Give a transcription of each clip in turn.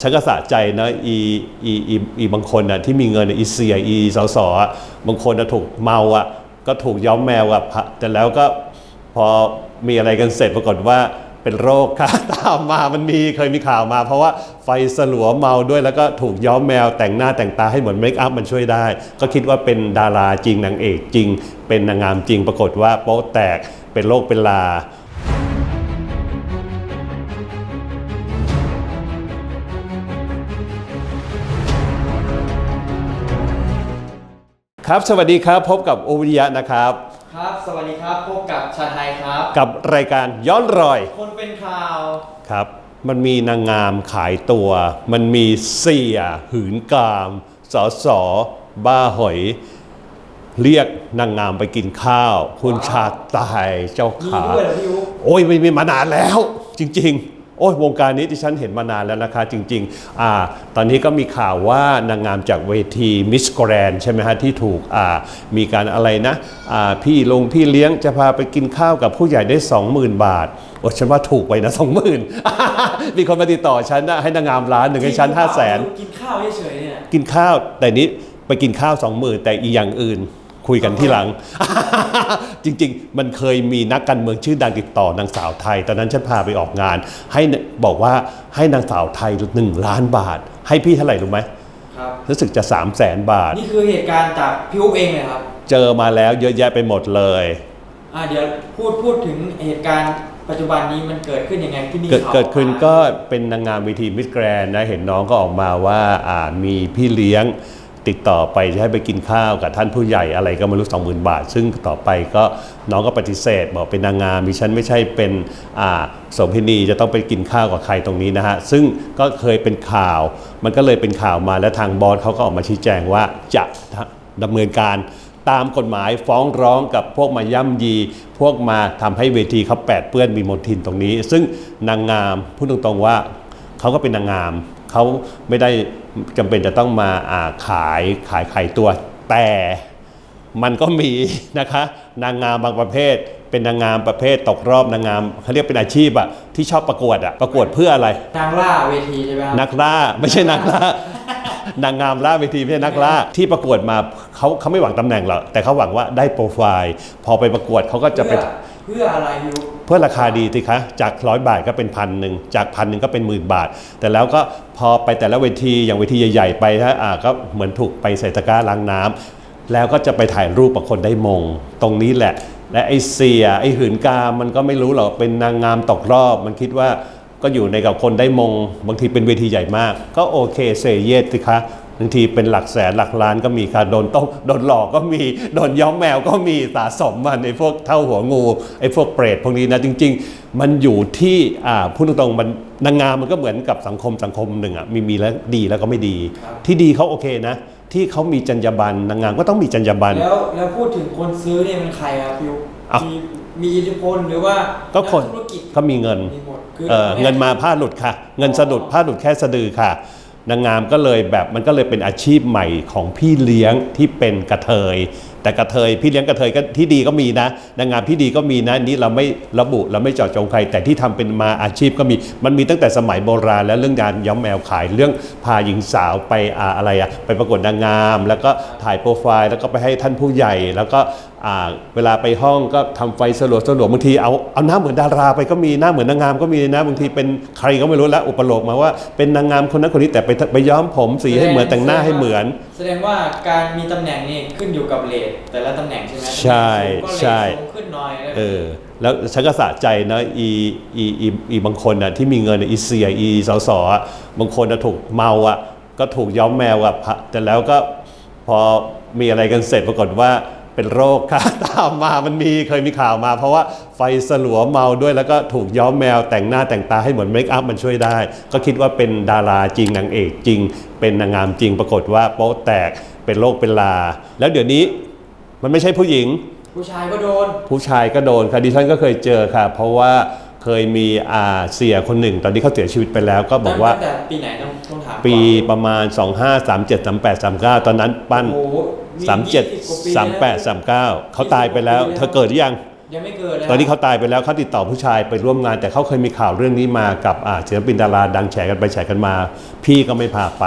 ฉันก็สะใจนะอีอีอีอีบางคนน่ะที่มีเงินอีเสียอีสอสอบางคนนะถูกเมาอะก็ถูกย้อมแมวอะพะแต่แล้วก็พอมีอะไรกันเสร็จปรากฏว่าเป็นโรคค่ะตามมามันมีเคยมีข่าวมา เพราะว่าไฟสลัวเมาด้วยแล้วก็ถูกย้อมแมวแต่งหน้าแต่งตาให้เหมือนเมคอัพมันช่วยได้ ก็คิดว่าเป็นดาราจริงนางเอกจริง เป็นนางงามจริง ปรากฏว่าโป๊ะแตกเป็นโรคเป็นลา ครับ สวัสดีครับ พบกับโอวิทยะนะครับ ครับ สวัสดีครับ พบกับชาไทยครับ กับรายการย้อนรอย คนเป็นข่าว ครับ มันมีนางงามขายตัว มันมีเสียหืนกาม สอสอบ้าหอย เรียกนางงามไปกินข้าว คุณชาติตายเจ้ามีขา ด้วยเหรอพี่อุ๊โอ้ยไม่มีมานานแล้ว จริง ๆ โอ้ยวงการนี้ที่ฉันเห็นมานานแล้วนะคะจริงๆอ่าตอนนี้ก็มีข่าวว่านางงามจากเวทีมิส g กรนใช่ไหมฮะที่ถูกอ่ามีการอะไรนะอ่าพี่ลงพี่เลี้ยงจะพาไปกินข้าวกับผู้ใหญ่ได้ 20,000 บาทโอ้ฉันว่าถูกไปนะ20,000มีคนมาติดต่อฉันนะให้นางงามร้านหนึ่งให้ฉัน5 0 0 0 0นกินข้าวเฉยๆเนี่ยกินข้าวแต่นี้ไปกินข้าวสองมือแต่อีกอย่างอื่น คุยกันที่หลัง จริง ๆ มันเคยมีนักการเมืองชื่อดังติดต่อนางสาวไทย ตอนนั้นฉันพาไปออกงาน ให้บอกว่าให้นางสาวไทยหนึ่งล้านบาท ให้พี่เท่าไหร่รู้ไหมครับรู้สึกจะ3 0 0แสนบาท นี่คือเหตุการณ์จากพี่อุ๊บเองเลยครับ เจอมาแล้วเยอะแยะไปหมดเลยอ่าเดี๋ยวพูดพูดถึงเหตุการณ์ปัจจุบันนี้มันเกิดขึ้นยังไงที่มีเกิดข่าวเกิดขึ้นออมาก็เป็นนางงามเวทีมิสแกรนนะเห็นน้องก็ออกมาว่าอ่ามีพี่เลี้ยง ติดต่อไปจะให้ไปกินข้าวกับท่านผู้ใหญ่อะไรก็ไม่รู้สองหมื่นบาท ซึ่งต่อไปก็น้องก็ปฏิเสธ บอกเป็นนางงามดิฉันไม่ใช่เป็นอ่าสมพินีจะต้องไปกินข้าวกับใครตรงนี้นะฮะ ซึ่งก็เคยเป็นข่าว มันก็เลยเป็นข่าวมาและทางบอสเขาก็ออกมาชี้แจงว่าจะดำเนินการตามกฎหมายฟ้องร้องกับพวกมาย่ำยี พวกมาทำให้เวทีเขาแปดเปื้อนมีมลทินตรงนี้ ซึ่งนางงามพูดตรงๆว่าเขาก็เป็นนางงาม เขาไม่ได้จำเป็นจะต้องมาอ่าขายขายขายตัว แต่มันก็มีนะคะ นางงามบางประเภท เป็นนางงามประเภทตกรอบนางงามเขาเรียกเป็นอาชีพอะที่ชอบประกวดอะประกวดเพื่ออะไรนางล่าเวทีใช่ไหมครับนักล่าไม่ใช่นักล่านางงามล่าเวทีไม่ใช่นักล่าที่ประกวดมาเขาเขาไม่หวังตำแหน่งหรอกแต่เขาหวังว่าได้โปรไฟล์ พอไปประกวดเขาก็จะไปเพื่อเพื่ออะไรอุ๊บเพื่อราคาดีสิคะจากร้อยบาทก็เป็นพันหนึ่งจากพันหนึ่งก็เป็นหมื่นบาท แต่แล้วก็พอไปแต่ละเวทีอย่างเวทีใหญ่ ๆ ไปถ้าอ่าก็เหมือนถูกไปใส่ตะกร้าล้างน้ำแล้วก็จะไปถ่ายรูปกับคนได้มง ตรงนี้แหละ และไอเสียไอหืนกามมันก็ไม่รู้หรอกเป็นนางงามตกรอบ มันคิดว่าก็อยู่ในกับคนได้มง บางทีเป็นเวทีใหญ่มาก ก็โอเคเซเยสสิคะ บางทีเป็นหลักแสนหลักล้านก็มีค่ะโดนต้มโดนหลอกก็มีโดนย้อมแมวก็มีสะสมมาในพวกเท่าหัวงูไอ้พวกเปรตพวกนี้นะจริง ๆ มันอยู่ที่อ่าพูดตรงๆมันนางงามมันก็เหมือนกับสังคมสังคมหนึ่งอะมีมีแล้วดีแล้วก็ไม่ดี ที่ดีเขาโอเคนะ ที่เขามีจรรยาบรรณนางงามก็ต้องมีจรรยาบรรณแล้วแล้วพูดถึงคนซื้อเนี่ยเป็นใครครับพี่อุ๊บอ้าวมีมีอิทธิพลหรือว่าก็คนนัธุรกิจเขามีเงินมีหมดคือเออเงินมาผ้าหลุดค่ะ เงินสะดุดผ้าหลุดแค่สะดือค่ะ นางงามก็เลยแบบมันก็เลยเป็นอาชีพใหม่ของพี่เลี้ยงที่เป็นกระเทย แต่กระเทยพี่เลี้ยงกระเทยก็ที่ดีก็มีนะนางงามที่ดีก็มีนะนี่เราไม่ระบุเราไม่เจาะจงใคร แต่ที่ทำเป็นมาอาชีพก็มีมันมีตั้งแต่สมัยโบราณแล้วเรื่องการย้อมแมวขายเรื่องพาหญิงสาวไปอะไรอะไปประกวดนางงาม แล้วก็ถ่ายโปรไฟล์ แล้วก็ไปให้ท่านผู้ใหญ่แล้วก็เวลาไปห้องก็ทำไฟสลัวสลัวบางทีเอาเอาหน้าเหมือนดาราไปก็มีหน้าเหมือนนางงามก็มีนะบางทีเป็นใครก็ไม่รู้แล้วอุปโลกมาว่าเป็นนางงามคนนั้นคนนี้แต่ไปไปย้อมผมสีให้เหมือนแต่งหน้าให้เหมือน แสดงว่าการมีตำแหน่งนี่ขึ้นอยู่กับเลทแต่ละตำแหน่งใช่ไหมใช่ก็เลทใช่สูงขึ้นหน่อยแล้วเออแล้วฉันก็สะใจนะอีอีอีอีบางคนน่ะที่มีเงินน่ะอีเสียอีสอสอะบางคนน่ะถูกเมาอะก็ถูกย้อมแมวอะพะแต่แล้วก็พอมีอะไรกันเสร็จปรากฏว่า เป็นโรคค่ะตามมามันมีเคยมีข่าวมา เพราะว่าไฟสลัวเมาด้วยแล้วก็ถูกย้อมแมวแต่งหน้าแต่งตาให้เหมือนเมคอัพมันช่วยได้ ก็คิดว่าเป็นดาราจริงนางเอกจริง เป็นนางงามจริงปรากฏว่าโป๊ะแตกเป็นโรคเป็นลา แล้วเดี๋ยวนี้มันไม่ใช่ผู้หญิง ผู้ชายก็โดน ผู้ชายก็โดนค่ะดิฉันก็เคยเจอค่ะ เพราะว่า เคยมีอาเสียคนหนึ่ง ตอนนี้เขาเสียชีวิตไปแล้ว ก็บอกว่าตั้งแต่ปีไหนต้องต้องถามก่อนปีประมาณ 25 37 38 39 ตอนนั้นปั้น โอ้โหมี37 20กว่าปีเลยนะ38 39 เขาตายไปแล้ว เธอเกิดหรือยัง ยังไม่เกิดเลยตอนนี้เขาตายไปแล้วเขาติดต่อผู้ชายไปร่วมงาน แต่เขาเคยมีข่าวเรื่องนี้มากับอ่าศิลปินดาราดังแฉกันไปแฉกันมา พี่ก็ไม่พาไป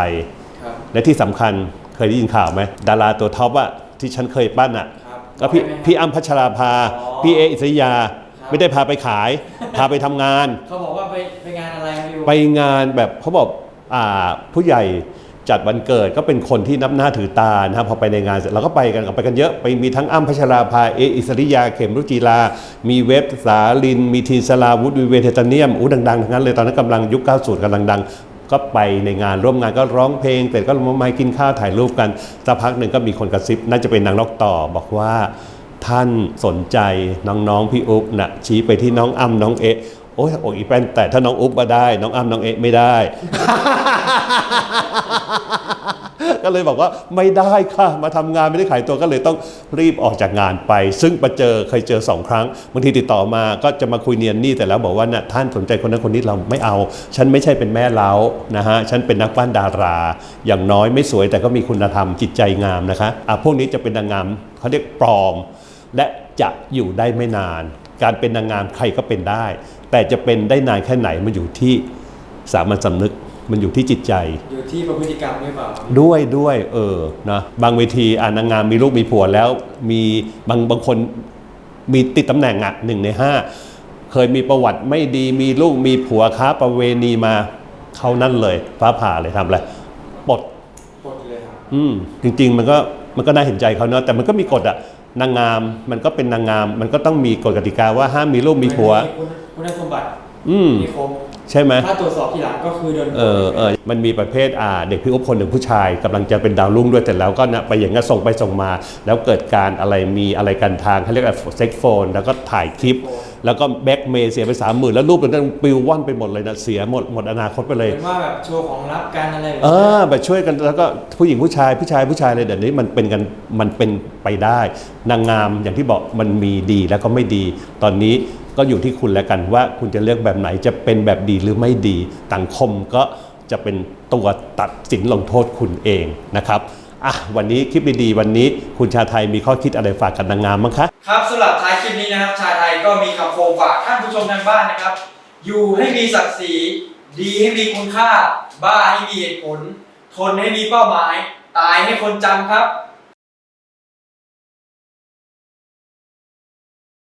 ครับและที่สำคัญเคยได้ยินข่าวไหมดาราตัวท็อปอะที่ฉันเคยปั้นอะครับก็พี่ได้ไหมครับพี่อ้ำพัชราภาอ๋อพี่เออิสริยาครับ ไม่ได้พาไปขาย พาไปทำงาน เขาบอกว่าไปไปงานอะไรครับพี่บุ๊คไปงานแบบเขาบอกอ่าผู้ใหญ่จัดวันเกิดก็เป็นคนที่นับหน้าถือตานะครับพอไปในงานเสร็จเราก็ไปกันไปกันเยอะไปมีทั้งอ้ำพัชราภาเออิสริยาเข็มรุจีลา มีเว็บสาลิน มีทีนสลาวุฒิวีเวเทตาเนียมอู้ดังๆทั้งนั้นเลยตอนนั้นกำลังยุค90กำลังดัง ก็ไปในงานร่วมงานก็ร้องเพลงเสร็จก็มากินข้าวถ่ายรูปกันสักพักหนึ่งก็มีคนกระซิบน่าจะเป็นนางนกต่อบอกว่า ท่านสนใจน้องๆพี่อุ๊บนะชี้ไปที่น้องอ้ำน้องเอะโอ้ยอกอีแป้นแต่ถ้าน้องอุ๊บมาได้ น้องอ้ำน้องเอะไม่ได้ ก็เลยบอกว่าไม่ได้ค่ะ มาทำงานไม่ได้ขายตัวก็เลยต้องรีบออกจากงานไป ซึ่งมาเจอเคยเจอสองครั้งบางทีติดต่อมาก็จะมาคุยเนียนนี่แต่แล้วบอกว่าน่ะท่านสนใจคนนั้นคนนี้เราไม่เอา ฉันไม่ใช่เป็นแม่เล้านะฮะฉันเป็นนักปั้นดารา อย่างน้อยไม่สวยแต่ก็มีคุณธรรมจิตใจงามนะคะอะพวกนี้จะเป็นนางงามเขาเรียกปลอม และจะอยู่ได้ไม่นาน การเป็นนางงามใครก็เป็นได้ แต่จะเป็นได้นานแค่ไหนมันอยู่ที่สามัญสำนึกมันอยู่ที่จิตใจ อยู่ที่ประพฤติกรรมหรือเปล่าด้วยด้วยเออนะบางเวทีอ่านางงามมีลูกมีผัวแล้ว มีบางบางคนมีติดตำแหน่งอะหนึ่งในห้าเคยมีประวัติไม่ดีมีลูกมีผัวค้าประเวณีมาเขานั่นเลยฟ้าผ่าเลยทำอะไรปลดกดเลยครับอืมจริง ๆ มันก็มันก็น่าเห็นใจเขาเนอะแต่มันก็มีกฎอะ นางงามมันก็เป็นนางงาม มันก็ต้องมีกฎกติกาว่าห้ามมีลูกมีผัว คุณคุณสมบัติอืมที่ครบ ใช่ไหมถ้าตรวจสอบทีหลังก็คือโดนเออเออมันมีประเภทอ่าเด็กพี่อุ๊บคนหนึ่งผู้ชายกำลังจะเป็นดาวรุ่งด้วยแต่แล้วก็นะไปอย่างนั้นส่งไปส่งมา แล้วเกิดการอะไรมีอะไรกันทางเขาเรียกว่าเซ็กโฟน แล้วก็ถ่ายคลิป แล้วก็แบ็กเมย์เสียไปสามหมื่นแล้วรูปนั้นปิวว่อนไปหมดเลยนะเสียหมดหมดอนาคตไปเลยเป็นว่าแบบโชว์ของลับกันอะไรแบบเอนี้อแบบช่วยกันแล้วก็ผู้หญิงผู้ชายผู้ชายผู้ชายเลยเดี๋ยวนี้มันเป็นกันมันเป็นไปได้ นางงามอย่างที่บอกมันมีดีแล้วก็ไม่ดีตอนนี้ ก็อยู่ที่คุณแล้วกันว่าคุณจะเลือกแบบไหนจะเป็นแบบดีหรือไม่ดีสังคมก็จะเป็นตัวตัดสินลงโทษคุณเองนะครับอะวันนี้คลิปดีๆ วันนี้คุณชาไทยมีข้อคิดอะไรฝากกับนางงามบ้งคะครับสำหรับท้ายคลิปนี้นะครับ ชาไทยก็มีคำโคมฝากท่านผู้ชมทางบ้านนะครับ อยู่ให้มีศักดิ์ศรีดีให้มีคุณค่า บ้าให้มีเหตุผล ทนให้มีเป้าหมาย ตายให้คนจำครับ